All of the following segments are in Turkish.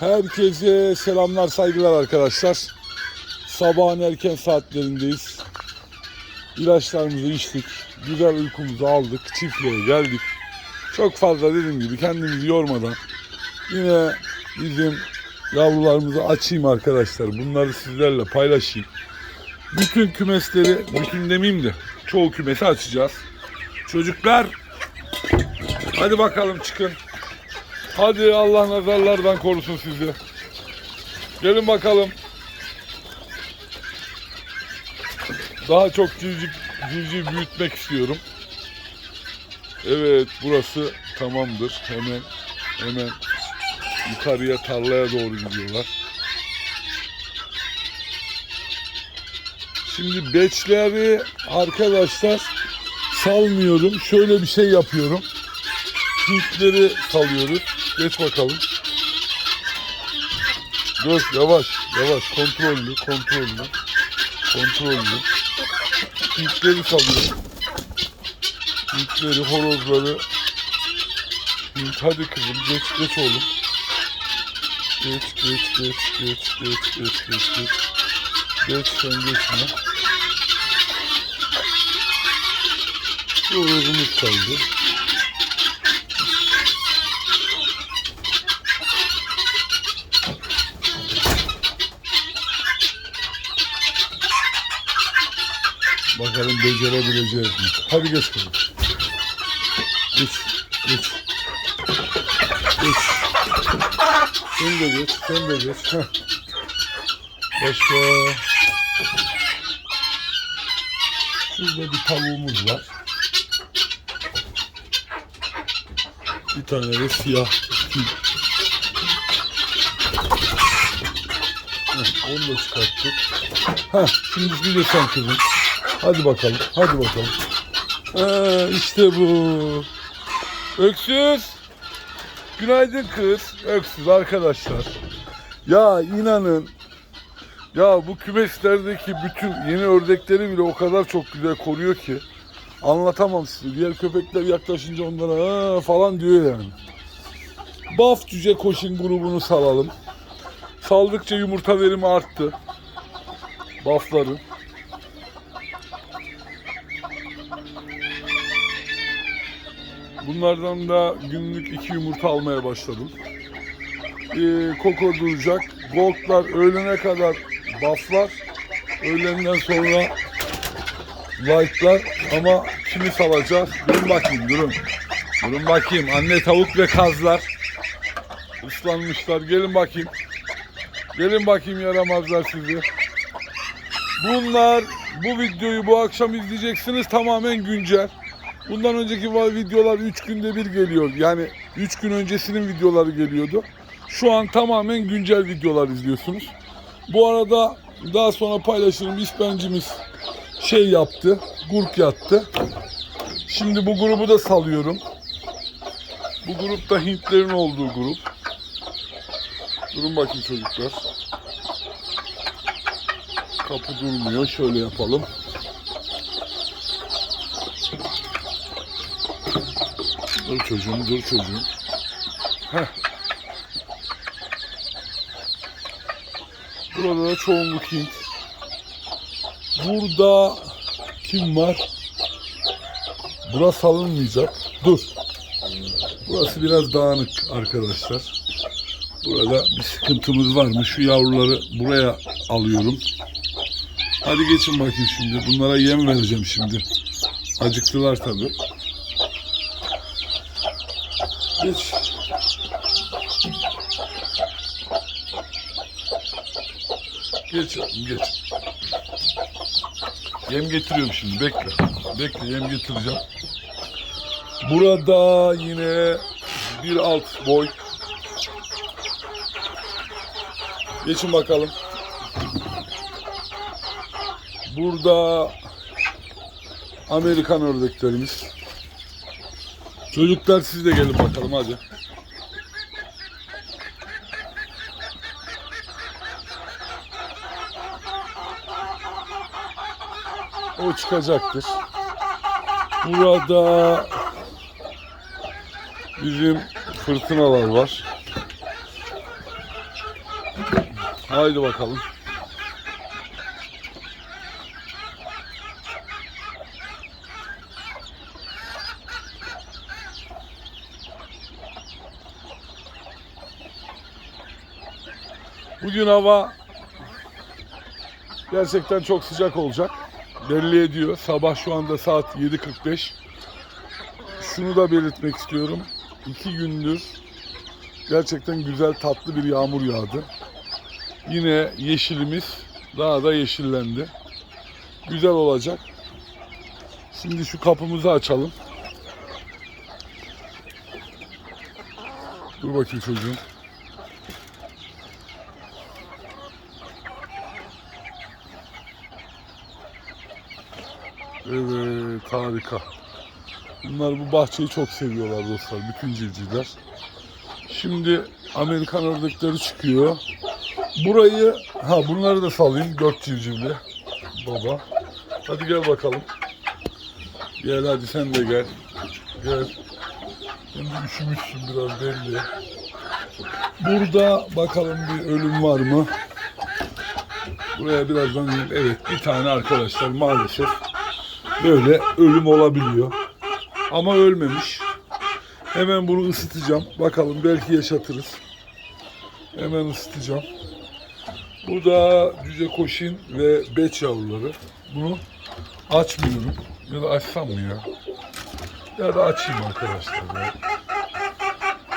Herkese selamlar, saygılar arkadaşlar. Sabahın erken saatlerindeyiz. İlaçlarımızı içtik. Güzel uykumuzu aldık. Çiftliğe geldik. Çok fazla dediğim gibi kendimizi yormadan yine bizim yavrularımızı açayım arkadaşlar. Bunları sizlerle paylaşayım. Bütün kümesleri, bütün demeyeyim de çoğu kümesi açacağız. Çocuklar hadi bakalım çıkın. Hadi Allah nazarlardan korusun sizi. Gelin bakalım. Daha çok civciv, civciv büyütmek istiyorum. Evet burası tamamdır. Hemen hemen yukarıya tarlaya doğru gidiyorlar. Şimdi beçleri arkadaşlar salmıyorum. Şöyle bir şey yapıyorum. Hintleri salıyoruz. Geç bakalım. Dur yavaş yavaş kontrollü kontrollü kontrollü. Hintleri salıyorum. Hintleri horozları. Hint hadi kızım geç geç oğlum. Geç geç geç geç geç geç geç geç. Geç sen geçme. Horozumuz kaldı. Bakalım becerebileceğiz mi? Hadi geç kızım. Geç, geç. Sen de geç, sen de geç. Başka. Şurada bir tavuğumuz var. Bir tane de siyah. Heh, onu da çıkarttık. Heh, şimdi bir de sen kızım. Hadi bakalım, hadi bakalım. Ee, işte bu. Öksüz. Günaydın kız. Öksüz arkadaşlar. Ya inanın. Ya bu kümeslerdeki bütün yeni ördekleri bile o kadar çok güzel koruyor ki. Anlatamam size. Diğer köpekler yaklaşınca onlara falan diyor yani. Baf cüce koşun grubunu salalım. Saldıkça yumurta verimi arttı. Bafların. Bunlardan da günlük iki yumurta almaya başladım. Ee, koko duracak. Goldlar öğlene kadar bufflar. Öğlenden sonra lightlar ama kimi salacağız? Durun bakayım durun. Durun bakayım. Anne tavuk ve kazlar. Islanmışlar. Gelin bakayım. Gelin bakayım yaramazlar sizi. Bunlar bu videoyu bu akşam izleyeceksiniz tamamen güncel. Bundan önceki videolar 3 günde bir geliyor. Yani 3 gün öncesinin videoları geliyordu. Şu an tamamen güncel videolar izliyorsunuz. Bu arada daha sonra paylaşırım. İspencimiz şey yaptı. Gurk yattı. Şimdi bu grubu da salıyorum. Bu grup da Hintlerin olduğu grup. Durun bakayım çocuklar. Kapı durmuyor. Şöyle yapalım. Dur çocuğum, dur çocuğum. Heh. Burada da çoğunluk Hint. Burada kim var? Burası salınmayacak. Dur. Burası biraz dağınık arkadaşlar. Burada bir sıkıntımız var mı? Şu yavruları buraya alıyorum. Hadi geçin bakayım şimdi. Bunlara yem vereceğim şimdi. Acıktılar tabii. Geç. Geç yavrum, geç. Yem getiriyorum şimdi bekle. Bekle yem getireceğim. Burada yine bir alt boy. Geçin bakalım. Burada Amerikan ördeklerimiz. Çocuklar siz de gelin bakalım hadi. O çıkacaktır. Burada bizim fırtınalar var. Haydi bakalım. Bugün hava gerçekten çok sıcak olacak. Belli ediyor. Sabah şu anda saat 7.45. Şunu da belirtmek istiyorum. İki gündür gerçekten güzel tatlı bir yağmur yağdı. Yine yeşilimiz daha da yeşillendi. Güzel olacak. Şimdi şu kapımızı açalım. Dur bakayım çocuğum. Evet harika. Bunlar bu bahçeyi çok seviyorlar dostlar. Bütün civcivler. Şimdi Amerikan ördekleri çıkıyor. Burayı ha bunları da salayım dört civcivli baba. Hadi gel bakalım. Gel hadi sen de gel. Gel. Şimdi üşümüşsün biraz belli. Burada bakalım bir ölüm var mı? Buraya birazdan evet bir tane arkadaşlar maalesef böyle ölüm olabiliyor. Ama ölmemiş. Hemen bunu ısıtacağım. Bakalım belki yaşatırız. Hemen ısıtacağım. Bu da cüce koşin ve beç yavruları. Bunu açmıyorum. Ya da açsam mı ya? Ya da açayım arkadaşlar ya.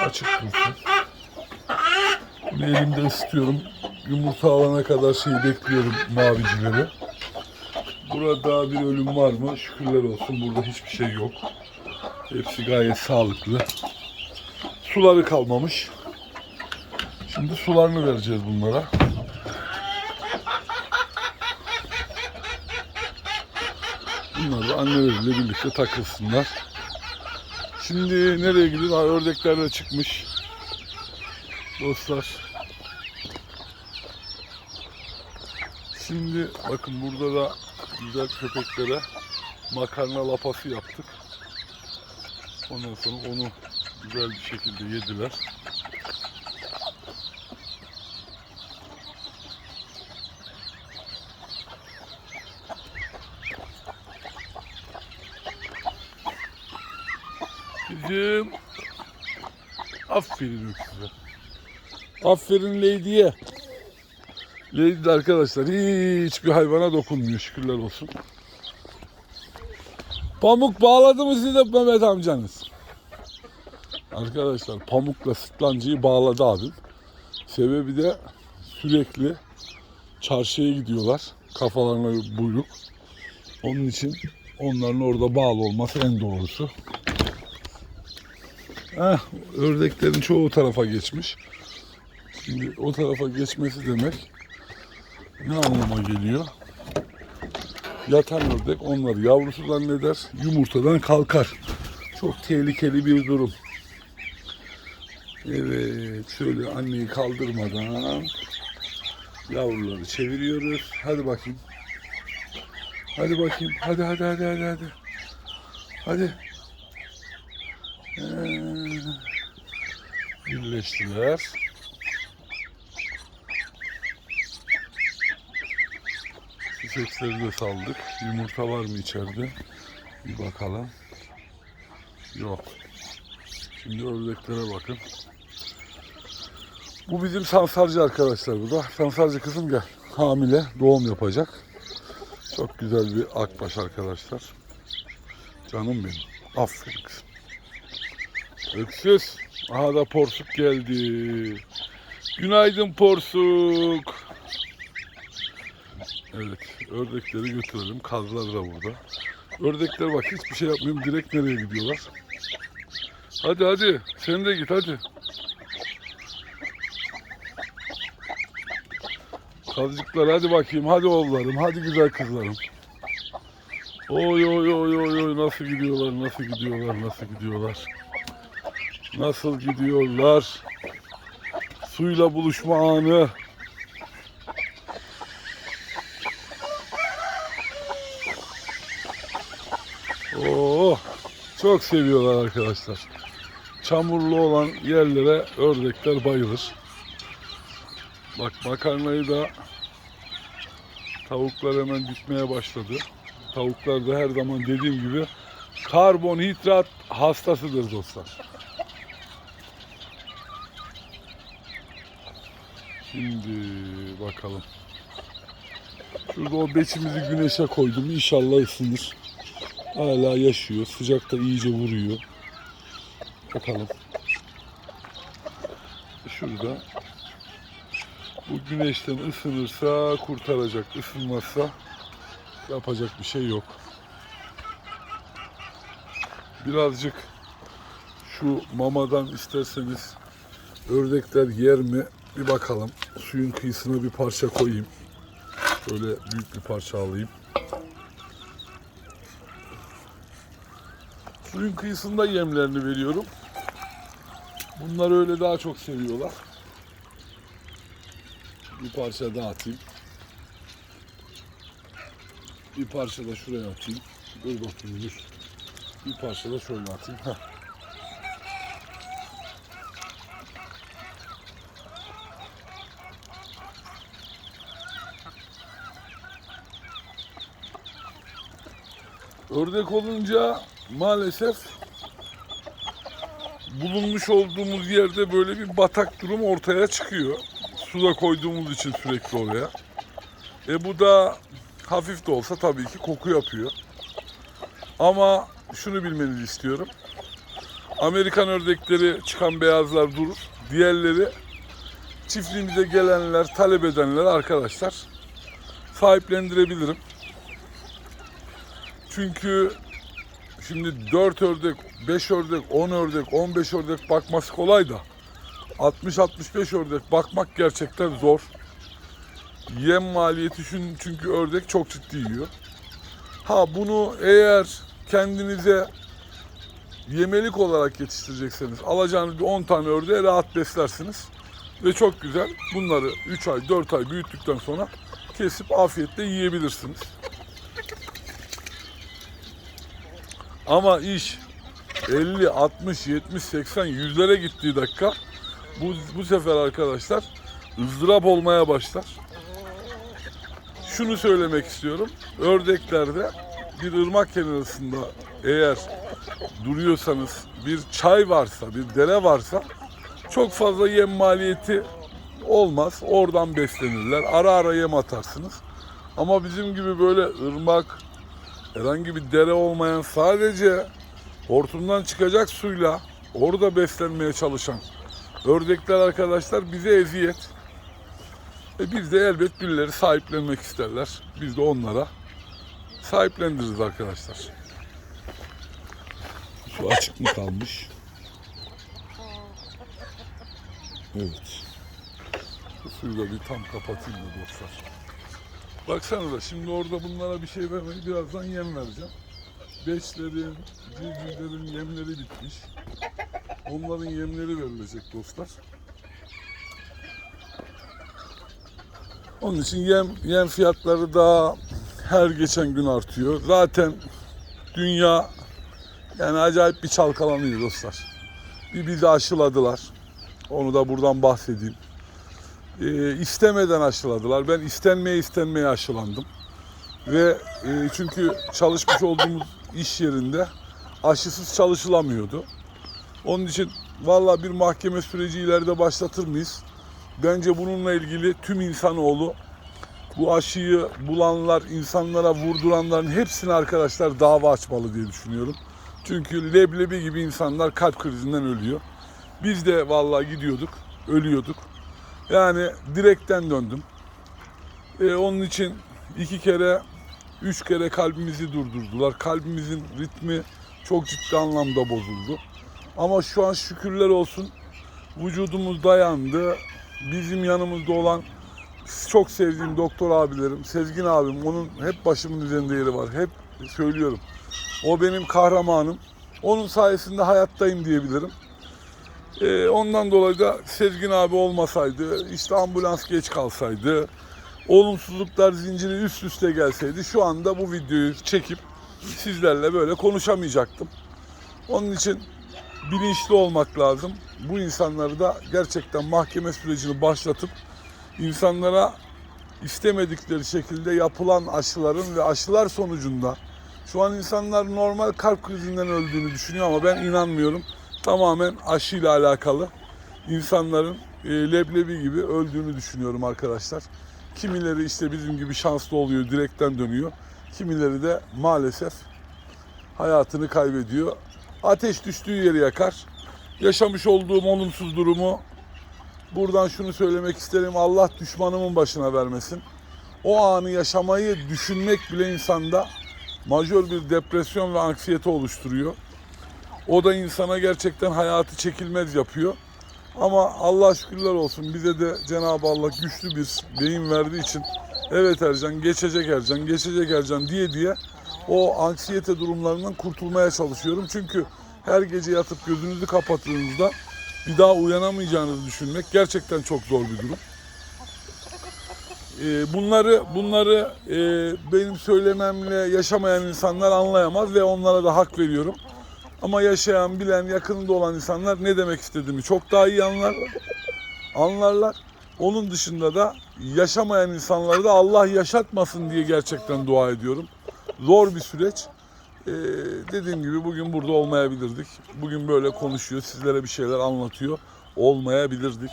Açık dursun. Bunu elimde ısıtıyorum. Yumurta alana kadar şeyi bekliyorum mavicileri. Burada bir ölüm var mı? Şükürler olsun burada hiçbir şey yok. Hepsi gayet sağlıklı. Suları kalmamış. Şimdi sularını vereceğiz bunlara. Bunlar da anneleriyle birlikte takılsınlar. Şimdi nereye gidiyoruz? Ha, ördekler de çıkmış. Dostlar. Şimdi bakın burada da güzel köpeklere makarna lapası yaptık. Ondan sonra onu güzel bir şekilde yediler. Bizim aferin size. Aferin Lady'ye. De arkadaşlar hiçbir hayvana dokunmuyor şükürler olsun. Pamuk bağladı mı size Mehmet amcanız? Arkadaşlar pamukla sırtlancıyı bağladı abim. Sebebi de sürekli çarşıya gidiyorlar. Kafalarına buyruk. Onun için onların orada bağlı olması en doğrusu. Heh, ördeklerin çoğu tarafa geçmiş. Şimdi o tarafa geçmesi demek ne anlama geliyor? Yatan ördek onları yavrusu zanneder, yumurtadan kalkar. Çok tehlikeli bir durum. Evet, şöyle anneyi kaldırmadan yavruları çeviriyoruz. Hadi bakayım. Hadi bakayım. Hadi hadi hadi hadi hadi. Hadi. Ee, birleştiler. Çiçekleri de saldık. Yumurta var mı içeride? Bir bakalım. Yok. Şimdi ördeklere bakın. Bu bizim sansarcı arkadaşlar bu da. Sansarcı kızım gel. Hamile doğum yapacak. Çok güzel bir akbaş arkadaşlar. Canım benim. Aferin kızım. Öksüz. Aha da porsuk geldi. Günaydın porsuk. Evet, ördekleri götürelim. Kazlar da burada. Ördekler bak hiçbir şey yapmıyorum. Direkt nereye gidiyorlar? Hadi hadi. Sen de git hadi. Kazcıklar hadi bakayım. Hadi oğullarım. Hadi güzel kızlarım. Oy oy oy oy oy nasıl gidiyorlar nasıl gidiyorlar nasıl gidiyorlar. Nasıl gidiyorlar. Suyla buluşma anı. Oo, çok seviyorlar arkadaşlar. Çamurlu olan yerlere ördekler bayılır. Bak makarnayı da tavuklar hemen düşmeye başladı. Tavuklar da her zaman dediğim gibi karbonhidrat hastasıdır dostlar. Şimdi bakalım. Şurada o beçimizi güneşe koydum. İnşallah ısınır. Hala yaşıyor. Sıcakta iyice vuruyor. Bakalım. Şurada bu güneşten ısınırsa kurtaracak. Isınmazsa yapacak bir şey yok. Birazcık şu mamadan isterseniz ördekler yer mi bir bakalım. Suyun kıyısına bir parça koyayım. Şöyle büyük bir parça alayım. Suyun kıyısında yemlerini veriyorum. Bunlar öyle daha çok seviyorlar. Bir parça daha atayım. Bir parça da şuraya atayım. Dur bakayım dur. Bir parça da şöyle atayım. Heh. Ördek olunca maalesef bulunmuş olduğumuz yerde böyle bir batak durum ortaya çıkıyor. Suda koyduğumuz için sürekli oraya. E bu da hafif de olsa tabii ki koku yapıyor. Ama şunu bilmenizi istiyorum. Amerikan ördekleri çıkan beyazlar durur. Diğerleri çiftliğimize gelenler, talep edenler arkadaşlar sahiplendirebilirim. Çünkü şimdi 4 ördek, 5 ördek, 10 ördek, 15 ördek bakması kolay da 60-65 ördek bakmak gerçekten zor. Yem maliyeti çünkü ördek çok ciddi yiyor. Ha bunu eğer kendinize yemelik olarak yetiştirecekseniz alacağınız bir 10 tane ördeğe rahat beslersiniz. Ve çok güzel bunları 3 ay 4 ay büyüttükten sonra kesip afiyetle yiyebilirsiniz. Ama iş 50, 60, 70, 80, 100'lere gittiği dakika bu, bu sefer arkadaşlar ızdırap olmaya başlar. Şunu söylemek istiyorum. Ördeklerde bir ırmak kenarında eğer duruyorsanız bir çay varsa, bir dere varsa çok fazla yem maliyeti olmaz. Oradan beslenirler. Ara ara yem atarsınız. Ama bizim gibi böyle ırmak, herhangi bir dere olmayan sadece hortumdan çıkacak suyla orada beslenmeye çalışan ördekler arkadaşlar bize eziyet. E biz de elbet birileri sahiplenmek isterler. Biz de onlara sahiplendiririz arkadaşlar. Su açık mı kalmış? Evet. Bu suyu da bir tam kapatayım da dostlar. Baksana da şimdi orada bunlara bir şey vermeyi birazdan yem vereceğim. Beşlerin, civcivlerin yemleri bitmiş. Onların yemleri verilecek dostlar. Onun için yem yem fiyatları daha her geçen gün artıyor. Zaten dünya yani acayip bir çalkalanıyor dostlar. Bir bizi aşıladılar. Onu da buradan bahsedeyim. Ee, istemeden aşıladılar. Ben istenmeye istenmeye aşılandım. Ve e, çünkü çalışmış olduğumuz iş yerinde aşısız çalışılamıyordu. Onun için valla bir mahkeme süreci ileride başlatır mıyız? Bence bununla ilgili tüm insanoğlu bu aşıyı bulanlar, insanlara vurduranların hepsini arkadaşlar dava açmalı diye düşünüyorum. Çünkü leblebi gibi insanlar kalp krizinden ölüyor. Biz de vallahi gidiyorduk, ölüyorduk. Yani direkten döndüm. E, onun için iki kere, üç kere kalbimizi durdurdular. Kalbimizin ritmi çok ciddi anlamda bozuldu. Ama şu an şükürler olsun vücudumuz dayandı. Bizim yanımızda olan çok sevdiğim doktor abilerim, Sezgin abim, onun hep başımın üzerinde yeri var. Hep söylüyorum. O benim kahramanım. Onun sayesinde hayattayım diyebilirim. Ee, ondan dolayı da Sezgin abi olmasaydı, işte ambulans geç kalsaydı, olumsuzluklar zinciri üst üste gelseydi şu anda bu videoyu çekip sizlerle böyle konuşamayacaktım. Onun için bilinçli olmak lazım. Bu insanları da gerçekten mahkeme sürecini başlatıp insanlara istemedikleri şekilde yapılan aşıların ve aşılar sonucunda şu an insanlar normal kalp krizinden öldüğünü düşünüyor ama ben inanmıyorum. Tamamen aşıyla alakalı insanların e, leblebi gibi öldüğünü düşünüyorum arkadaşlar. Kimileri işte bizim gibi şanslı oluyor, direkten dönüyor. Kimileri de maalesef hayatını kaybediyor. Ateş düştüğü yeri yakar. Yaşamış olduğum olumsuz durumu buradan şunu söylemek isterim. Allah düşmanımın başına vermesin. O anı yaşamayı düşünmek bile insanda majör bir depresyon ve anksiyete oluşturuyor. O da insana gerçekten hayatı çekilmez yapıyor. Ama Allah şükürler olsun bize de Cenab-ı Allah güçlü bir beyin verdiği için evet Ercan geçecek Ercan geçecek Ercan diye diye o anksiyete durumlarından kurtulmaya çalışıyorum. Çünkü her gece yatıp gözünüzü kapattığınızda bir daha uyanamayacağınızı düşünmek gerçekten çok zor bir durum. Ee, bunları bunları e, benim söylememle yaşamayan insanlar anlayamaz ve onlara da hak veriyorum. Ama yaşayan, bilen, yakınında olan insanlar ne demek istediğimi çok daha iyi anlarlar. Anlarlar. Onun dışında da yaşamayan insanları da Allah yaşatmasın diye gerçekten dua ediyorum. Zor bir süreç. Ee, dediğim gibi bugün burada olmayabilirdik. Bugün böyle konuşuyor, sizlere bir şeyler anlatıyor. Olmayabilirdik.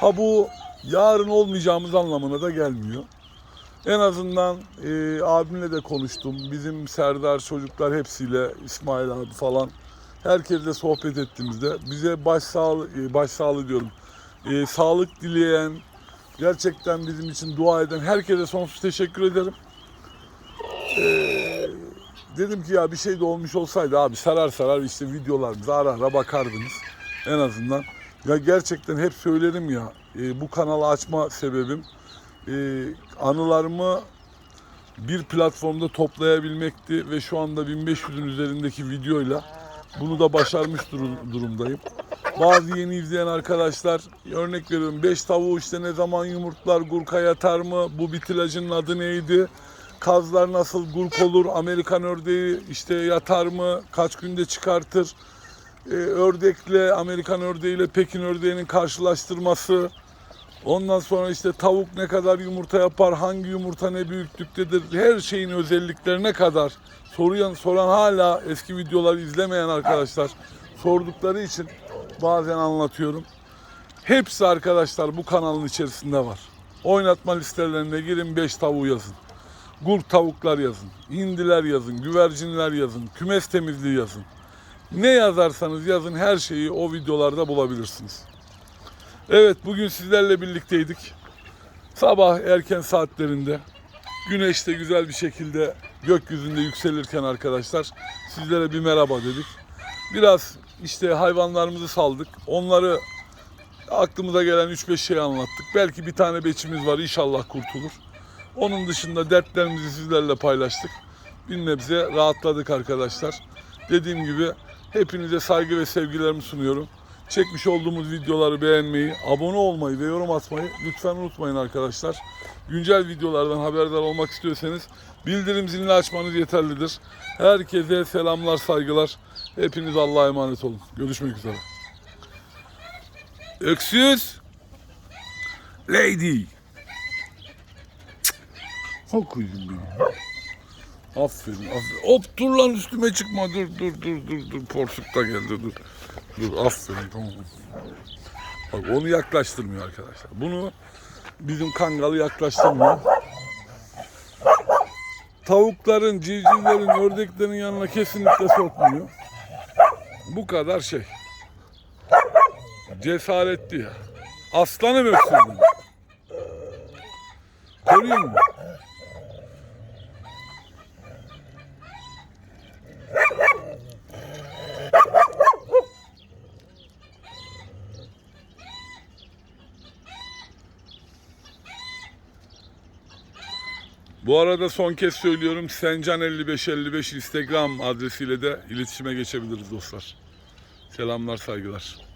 Ha bu yarın olmayacağımız anlamına da gelmiyor. En azından e, abimle de konuştum. Bizim Serdar çocuklar hepsiyle İsmail abi falan herkesle sohbet ettiğimizde bize başsağlığı e, başsağlığı diyorum. E, sağlık dileyen, gerçekten bizim için dua eden herkese sonsuz teşekkür ederim. E, dedim ki ya bir şey de olmuş olsaydı abi sarar sarar işte videolarımıza ara ara bakardınız en azından. Ya gerçekten hep söylerim ya e, bu kanalı açma sebebim e, anılarımı bir platformda toplayabilmekti ve şu anda 1500'ün üzerindeki videoyla bunu da başarmış durum- durumdayım. Bazı yeni izleyen arkadaşlar örnek veriyorum 5 tavuğu işte ne zaman yumurtlar gurka yatar mı bu bitilajın adı neydi kazlar nasıl gurk olur Amerikan ördeği işte yatar mı kaç günde çıkartır Ee, ördekle Amerikan ördeğiyle Pekin ördeğinin karşılaştırması Ondan sonra işte tavuk ne kadar yumurta yapar, hangi yumurta ne büyüklüktedir, her şeyin özelliklerine kadar soruyan, soran hala eski videoları izlemeyen arkadaşlar sordukları için bazen anlatıyorum. Hepsi arkadaşlar bu kanalın içerisinde var. Oynatma listelerine girin 5 tavuğu yazın. Gurk tavuklar yazın, hindiler yazın, güvercinler yazın, kümes temizliği yazın. Ne yazarsanız yazın her şeyi o videolarda bulabilirsiniz. Evet bugün sizlerle birlikteydik. Sabah erken saatlerinde güneş de güzel bir şekilde gökyüzünde yükselirken arkadaşlar sizlere bir merhaba dedik. Biraz işte hayvanlarımızı saldık. Onları aklımıza gelen 3-5 şey anlattık. Belki bir tane beçimiz var inşallah kurtulur. Onun dışında dertlerimizi sizlerle paylaştık. Bir nebze rahatladık arkadaşlar. Dediğim gibi hepinize saygı ve sevgilerimi sunuyorum. Çekmiş olduğumuz videoları beğenmeyi, abone olmayı ve yorum atmayı lütfen unutmayın arkadaşlar. Güncel videolardan haberdar olmak istiyorsanız bildirim zilini açmanız yeterlidir. Herkese selamlar, saygılar. Hepiniz Allah'a emanet olun. Görüşmek üzere. Öksüz Lady. O kuzum benim. Aferin, aferin. Hop dur lan üstüme çıkma. Dur, dur, dur, dur, dur. Porsuk da geldi, dur. Dur, aferin, tamam. Bak onu yaklaştırmıyor arkadaşlar. Bunu bizim kangalı yaklaştırmıyor. Tavukların, civcivlerin, ördeklerin yanına kesinlikle sokmuyor. Bu kadar şey. Cesaretli ya. Aslanım öksürdüm. Koruyun mu? Bu arada son kez söylüyorum Sencan5555 Instagram adresiyle de iletişime geçebiliriz dostlar. Selamlar saygılar.